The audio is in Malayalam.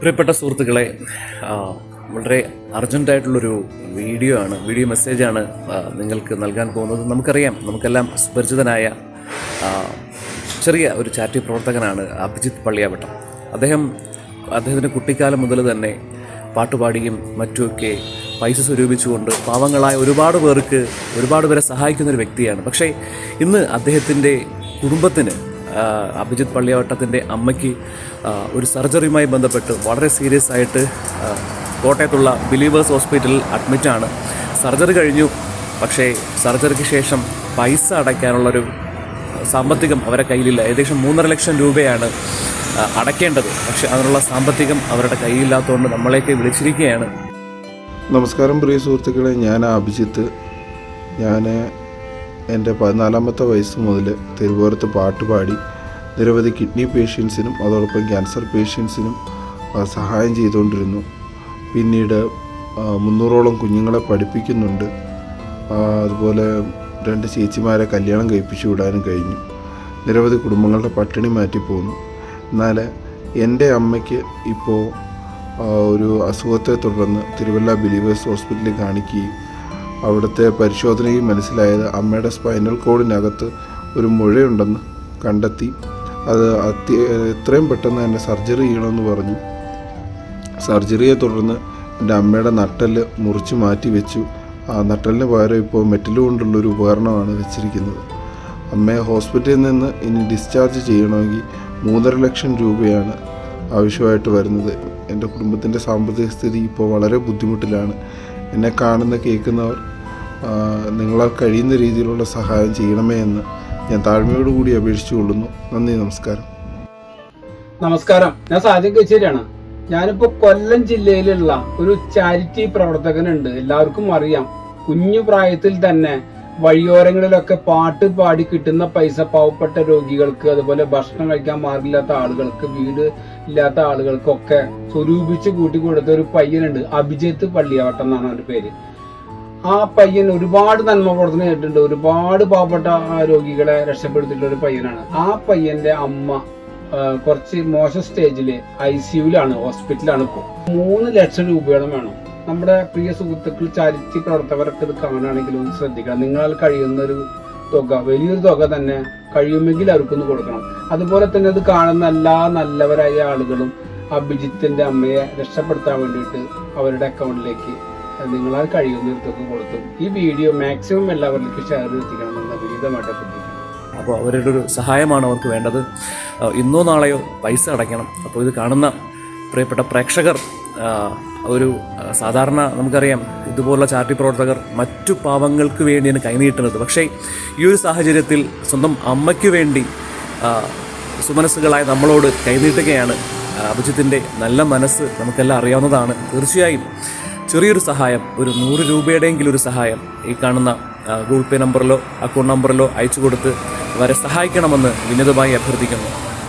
പ്രിയപ്പെട്ട സുഹൃത്തുക്കളെ വളരെ അർജന്റായിട്ടുള്ളൊരു വീഡിയോ ആണ് വീഡിയോ മെസ്സേജാണ് നിങ്ങൾക്ക് നൽകാൻ പോകുന്നത്. നമുക്കറിയാം നമുക്കെല്ലാം സുപരിചിതനായ ചെറിയ ഒരു ചാറ്റി പ്രവർത്തകനാണ് അഭിജിത്ത് പള്ളിയാവട്ടം. അദ്ദേഹം അദ്ദേഹത്തിന്റെ കുട്ടിക്കാലം മുതൽ തന്നെ പാട്ടുപാടിയും മറ്റുമൊക്കെ പൈസ സ്വരൂപിച്ചുകൊണ്ട് പാവങ്ങളായ ഒരുപാട് പേർക്ക് ഒരുപാട് പേരെ സഹായിക്കുന്ന ഒരു വ്യക്തിയാണ്. പക്ഷേ ഇന്ന് അദ്ദേഹത്തിന്റെ കുടുംബത്തിന് അഭിജിത്ത് പള്ളിയാവട്ടത്തിന്റെ അമ്മയ്ക്ക് ഒരു സർജറിയുമായി ബന്ധപ്പെട്ട് വളരെ സീരിയസ് ആയിട്ട് കോട്ടയത്തുള്ള ബിലീവേഴ്സ് ഹോസ്പിറ്റലിൽ അഡ്മിറ്റാണ് സർജറി കഴിഞ്ഞു. പക്ഷേ സർജറിക്ക് ശേഷം പൈസ അടയ്ക്കാനുള്ളൊരു സാമ്പത്തികം അവരെ കയ്യിലില്ല. ഏകദേശം മൂന്നര ലക്ഷം രൂപയാണ് അടയ്ക്കേണ്ടത്. പക്ഷേ അതിനുള്ള സാമ്പത്തികം അവരുടെ കയ്യിലില്ലാത്തതുകൊണ്ട് നമ്മളെയൊക്കെ വിളിച്ചിരിക്കുകയാണ്. നമസ്കാരം പ്രിയ സുഹൃത്തുക്കളെ. ഞാൻ അഭിജിത്ത്. ഞാൻ എന്റെ പതിനാലാമത്തെ വയസ്സ് മുതൽ തിരുവോരത്ത് പാട്ടുപാടി നിരവധി കിഡ്നി പേഷ്യൻസിനും അതോടൊപ്പം ക്യാൻസർ പേഷ്യൻസിനും സഹായം ചെയ്തുകൊണ്ടിരുന്നു. പിന്നീട് മുന്നൂറോളം കുഞ്ഞുങ്ങളെ പഠിപ്പിക്കുന്നുണ്ട്. അതുപോലെ രണ്ട് ചേച്ചിമാരെ കല്യാണം കഴിപ്പിച്ചു വിടാനും കഴിഞ്ഞു. നിരവധി കുടുംബങ്ങളുടെ പട്ടിണി മാറ്റിപ്പോന്നു എന്നാൽ എന്റെ അമ്മയ്ക്ക് ഇപ്പോൾ ഒരു അസുഖത്തെ തുടർന്ന് തിരുവല്ല ബിലീവേഴ്സ് ഹോസ്പിറ്റലിൽ കാണിക്കുകയും അവിടുത്തെ പരിശോധനയിൽ മനസ്സിലായത് അമ്മയുടെ സ്പൈനൽ കോഡിനകത്ത് ഒരു മുഴയുണ്ടെന്ന് കണ്ടെത്തി. അത് അത്യ എത്രയും പെട്ടെന്ന് തന്നെ സർജറി ചെയ്യണമെന്ന് പറഞ്ഞു. സർജറിയെ തുടർന്ന് എന്റെ അമ്മയുടെ നട്ടൽ മുറിച്ച് മാറ്റി വെച്ചു. ആ നട്ടലിന് പകരം ഇപ്പോൾ മെറ്റൽ കൊണ്ടുള്ളൊരു ഉപകരണമാണ് വെച്ചിരിക്കുന്നത്. അമ്മയെ ഹോസ്പിറ്റലിൽ നിന്ന് ഇനി ഡിസ്ചാർജ് ചെയ്യണമെങ്കിൽ മൂന്നര ലക്ഷം രൂപയാണ് ആവശ്യമായിട്ട് വരുന്നത്. എന്റെ കുടുംബത്തിന്റെ സാമ്പത്തിക സ്ഥിതി ഇപ്പോൾ വളരെ ബുദ്ധിമുട്ടിലാണ്. എന്നെ കാണുന്ന കേൾക്കുന്നവർ നിങ്ങളെ കഴിയുന്ന രീതിയിലുള്ള സഹായം ചെയ്യണമേ എന്ന് ഞാൻ താഴ്മയോടുകൂടി അപേക്ഷിച്ചുകൊള്ളുന്നു നന്ദി നമസ്കാരം. നമസ്കാരം. ഞാൻ സാജൻ കച്ചേരിയാണ്. ഞാനിപ്പോ കൊല്ലം ജില്ലയിലുള്ള ഒരു ചാരിറ്റി പ്രവർത്തകനുണ്ട്. എല്ലാവർക്കും അറിയാം. കുഞ്ഞു പ്രായത്തിൽ തന്നെ വഴിയോരങ്ങളിലൊക്കെ പാട്ട് പാടി കിട്ടുന്ന പൈസ പാവപ്പെട്ട രോഗികൾക്ക് അതുപോലെ ഭക്ഷണം കഴിക്കാൻ മാറില്ലാത്ത ആളുകൾക്ക് വീട് ഇല്ലാത്ത ആളുകൾക്കൊക്കെ സ്വരൂപിച്ച് കൂട്ടി കൊടുത്ത ഒരു പയ്യനുണ്ട്. അഭിജിത്ത് പള്ളിയാവട്ടം എന്നാണ് അവന്റെ പേര്. ആ പയ്യൻ ഒരുപാട് നന്മ പ്രവർത്തനം ചെയ്തിട്ടുണ്ട്. ഒരുപാട് പാവപ്പെട്ട രോഗികളെ രക്ഷപ്പെടുത്തിയിട്ടുള്ള ഒരു പയ്യനാണ്. ആ പയ്യന്റെ അമ്മ കുറച്ച് മോശം സ്റ്റേജിൽ ഐ സിയുലാണ് ഹോസ്പിറ്റലാണ് ഇപ്പോൾ. മൂന്ന് ലക്ഷം രൂപയോളം വേണം. നമ്മുടെ പ്രിയ സുഹൃത്തുക്കൾ ചാരിറ്റി പ്രവർത്തകരൊക്കെ ഇത് കാണുകയാണെങ്കിൽ ഒന്ന് ശ്രദ്ധിക്കണം നിങ്ങളാൽ കഴിയുന്ന ഒരു തുക വലിയൊരു തുക തന്നെ കഴിയുമെങ്കിൽ അവർക്കൊന്ന് കൊടുക്കണം. അതുപോലെ തന്നെ അത് കാണുന്ന എല്ലാ നല്ലവരായ ആളുകളും അഭിജിത്തിന്റെ അമ്മയെ രക്ഷപ്പെടുത്താൻ വേണ്ടിയിട്ട് അവരുടെ അക്കൗണ്ടിലേക്ക് നിങ്ങളാൽ കഴിയുന്ന ഒരു തുക കൊടുത്തു. ഈ വീഡിയോ മാക്സിമം എല്ലാവരിലേക്കും ഷെയർ എത്തിക്കണമെന്ന് വിനീതമായിട്ട് അഭ്യർത്ഥിക്കുന്നു. അപ്പോൾ അവരുടെ ഒരു സഹായമാണ് അവർക്ക് വേണ്ടത്. ഇന്നോ നാളെയോ പൈസ അടയ്ക്കണം. അപ്പോൾ ഇത് കാണുന്ന പ്രിയപ്പെട്ട പ്രേക്ഷകർ ഒരു സാധാരണ നമുക്കറിയാം ഇതുപോലുള്ള ചാർട്ടി പ്രവർത്തകർ മറ്റു പാവങ്ങൾക്ക് വേണ്ടിയാണ് കൈനീട്ടുന്നത് പക്ഷേ ഈ ഒരു സാഹചര്യത്തിൽ സ്വന്തം അമ്മയ്ക്ക് വേണ്ടി സുമനസ്സുകളായ നമ്മളോട് കൈനീട്ടുകയാണ് അഭിജിത്തിന്റെ നല്ല മനസ്സ് നമുക്കെല്ലാം അറിയാവുന്നതാണ്. തീർച്ചയായും ചെറിയൊരു സഹായം ഒരു നൂറ് രൂപയുടെയെങ്കിലും ഒരു സഹായം ഈ കാണുന്ന ഗൂഗിൾ പേ നമ്പറിലോ അക്കൗണ്ട് നമ്പറിലോ അയച്ചു കൊടുത്ത് അവരെ സഹായിക്കണമെന്ന് വിനീതമായി അഭ്യർത്ഥിക്കുന്നു.